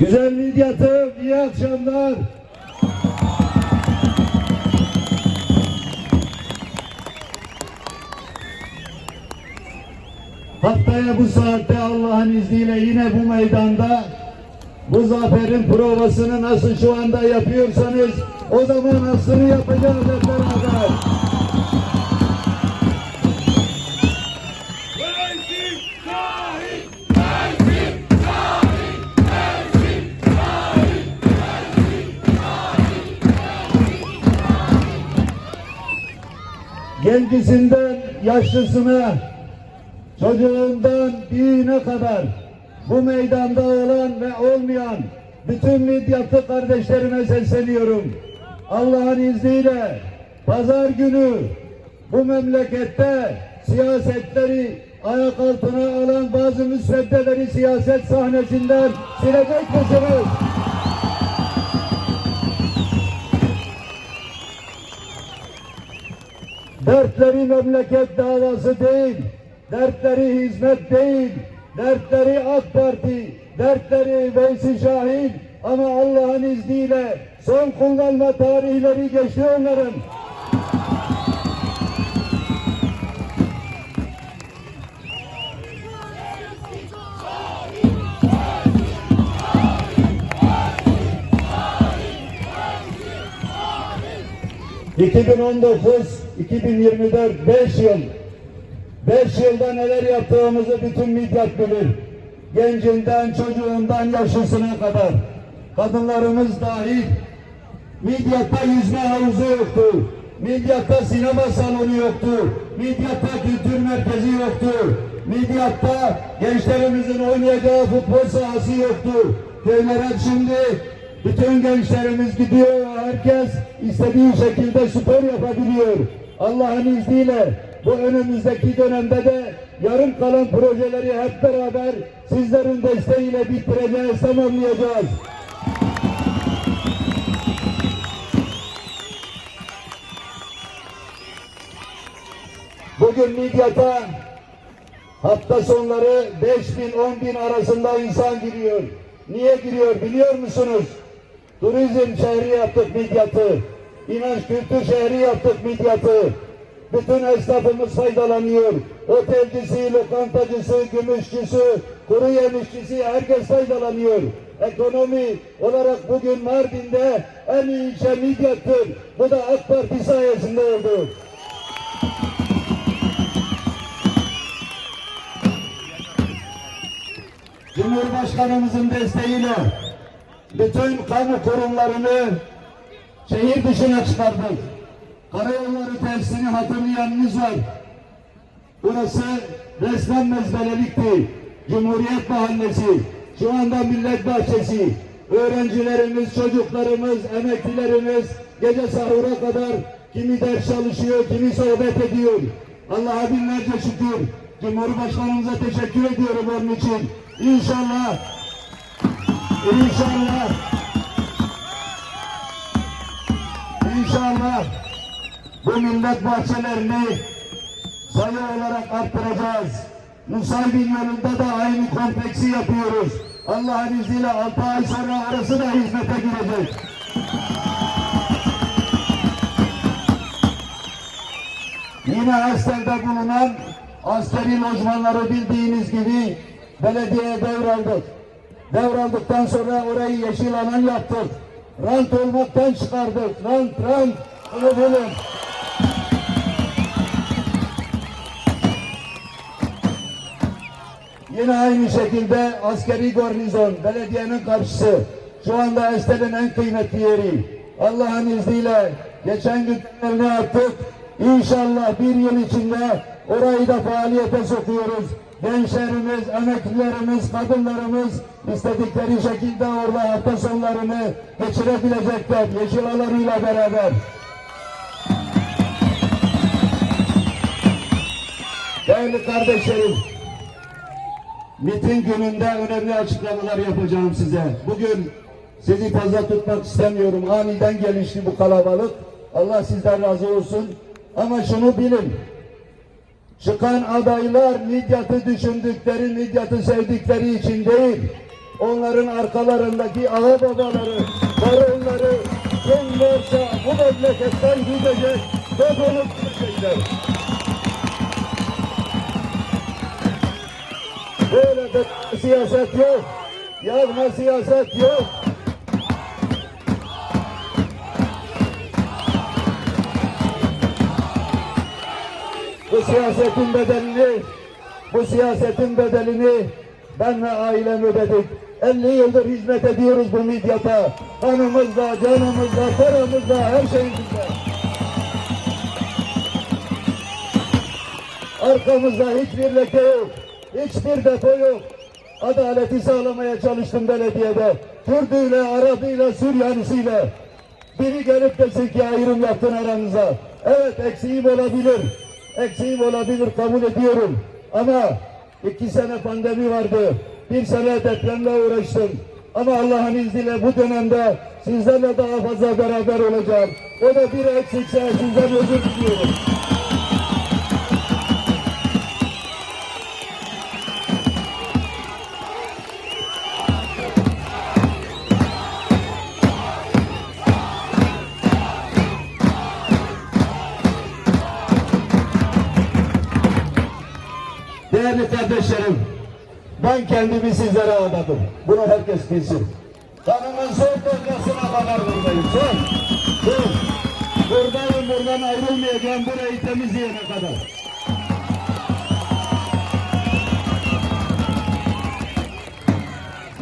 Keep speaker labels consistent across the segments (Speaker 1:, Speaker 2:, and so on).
Speaker 1: Güzel Midyat'ım iyi akşamlar. Haftaya bu saatte Allah'ın izniyle yine bu meydanda bu zaferin provasını nasıl şu anda yapıyorsanız o zaman aslını yapacağız hep beraber. Gencisinden yaşlısına, çocuğundan büyüğüne kadar bu meydanda olan ve olmayan bütün Midyatlı kardeşlerime sesleniyorum. Allah'ın izniyle pazar günü bu memlekette siyasetleri ayak altına alan bazı müsveddeleri siyaset sahnesinden silecek misiniz? Dertleri memleket davası değil, dertleri hizmet değil, dertleri AK Parti, dertleri Veysi Şahin ama Allah'ın izniyle son kullanma tarihleri geçti onların. ...2019, 2024, 5 yıl... ...5 yılda neler yaptığımızı bütün Midyat bilir. Gencinden, çocuğundan, yaşlısına kadar... ...kadınlarımız dahil... Midyat'ta yüzme havuzu yoktu. Midyat'ta sinema salonu yoktu. Midyat'ta kültür merkezi yoktu. Midyat'ta gençlerimizin oynayacağı futbol sahası yoktu. Köylere şimdi bütün gençlerimiz gidiyor. Herkes istediği şekilde spor yapabiliyor. Allah'ın izniyle bu önümüzdeki dönemde de yarım kalan projeleri hep beraber sizlerin desteğiyle bitireceğiz, tamamlayacağız. Bugün Midyat'a hafta sonları 5 bin 10 bin arasında insan giriyor. Niye giriyor biliyor musunuz? Turizm şehri yaptık Midyat'ı. İnanç kültür şehri yaptık Midyat'ı. Bütün esnafımız faydalanıyor. Otelcisi, lokantacısı, gümüşçüsü, kuru yemişçisi herkes faydalanıyor. Ekonomi olarak bugün Mardin'de en iyi ilçe Midyat'tır. Bu da AK Parti sayesinde oldu. Cumhurbaşkanımızın desteğiyle bütün kamu kurumlarını şehir dışına çıkardık. Karayolları tersini hatırlayanınız var. Burası resmen mezbelelikti. Cumhuriyet Mahallesi, şu anda Millet Bahçesi. Öğrencilerimiz, çocuklarımız, emeklilerimiz gece sahura kadar kimi ders çalışıyor, kimi sohbet ediyor. Allah'a binlerce şükür. Cumhurbaşkanımıza teşekkür ediyorum onun için. İnşallah, inşallah, inşallah bu millet bahçelerini sayı olarak arttıracağız. Nusaybin yolunda da aynı kompleksi yapıyoruz. Allah'ın izniyle 6 ay sonra orası da hizmete girecek. Yine Estel'de bulunan askeri lojmanları bildiğiniz gibi belediye devraldık. Devraldıktan sonra orayı yeşil alan yaptık. Rant olmaktan çıkardık. Rant, rant. Bunu bilin. Yine aynı şekilde askeri garnizon, belediyenin karşısı. Şu anda Estel'in en kıymetli yeri. Allah'ın izniyle geçen gün temelini attık. İnşallah bir yıl içinde orayı da faaliyete sokuyoruz. Gençlerimiz, emeklilerimiz, kadınlarımız istedikleri şekilde orada hafta sonlarını geçirebilecekler. Yeşil alanıyla beraber. Değerli kardeşlerim, miting gününde önemli açıklamalar yapacağım size. Bugün sizi fazla tutmak istemiyorum. Aniden gelişti bu kalabalık. Allah sizden razı olsun. Ama şunu bilin. Çıkan adaylar Midyat'ı düşündükleri, Midyat'ı sevdikleri için değil. onların arkalarındaki ağa babaları, baronları, kim varsa bu memleketten gidecek, defolup gidecekler. Böyle de siyaset yok. Yazma siyaset yok. Bu siyasetin bedelini, bu siyasetin bedelini ben ve ailem ödedik. 50 yıldır hizmet ediyoruz bu midyata. Kanımızla, canımızla, paramızla, her şeyimizle. Arkamızda hiçbir leke yok. Hiçbir depo yok. Adaleti sağlamaya çalıştım belediyede. Kürdüyle, Arabıyla, Süryanisiyle. Biri gelip desin ki ayrım yaptın aranıza. Evet eksiğim olabilir. Eksiğim olabilir kabul ediyorum. Ama iki sene pandemi vardı. Bir sene depremle uğraştım. Ama Allah'ın izniyle bu dönemde sizlerle daha fazla beraber olacağım. O da bir eksikse sizden özür diliyorum. Değerli kardeşlerim, ben kendimi sizlere adadım. Bunu herkes bilsin. Kanımın son damlasına kadar buradayım. Son. Son. Buradayım, buradan ayrılmayacağım burayı temizleyene kadar.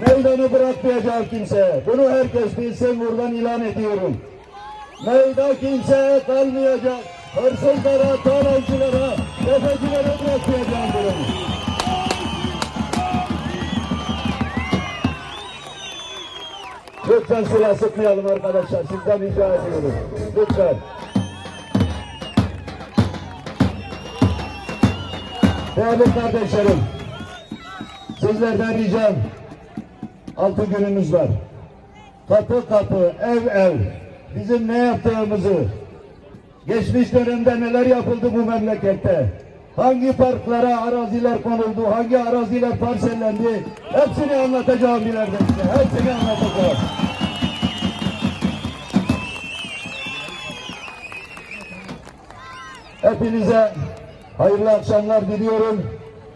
Speaker 1: Meydanı bırakmayacağım kimseye. Bunu herkes bilsin, buradan ilan ediyorum. Meydan kimseye kalmayacak. Hırsızlara, talancılara, Lütfen silah sıkmayalım arkadaşlar. Sizden rica ediyorum. Lütfen. Değerli kardeşlerim, sizlerden ricam, altı günümüz var. Kapı kapı, ev ev, bizim ne yaptığımızı, geçmiş dönemde neler yapıldı bu memlekette, hangi parklara araziler konuldu, hangi araziler parsellendi, hepsini anlatacağım ileride size, hepsini anlatacağım. Hepinize hayırlı akşamlar diliyorum.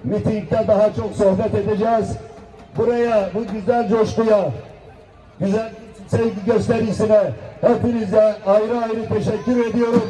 Speaker 1: Mitingde daha çok sohbet edeceğiz. Buraya, bu güzel coşkuya, güzel sevgi gösterisine hepinize ayrı ayrı teşekkür ediyorum.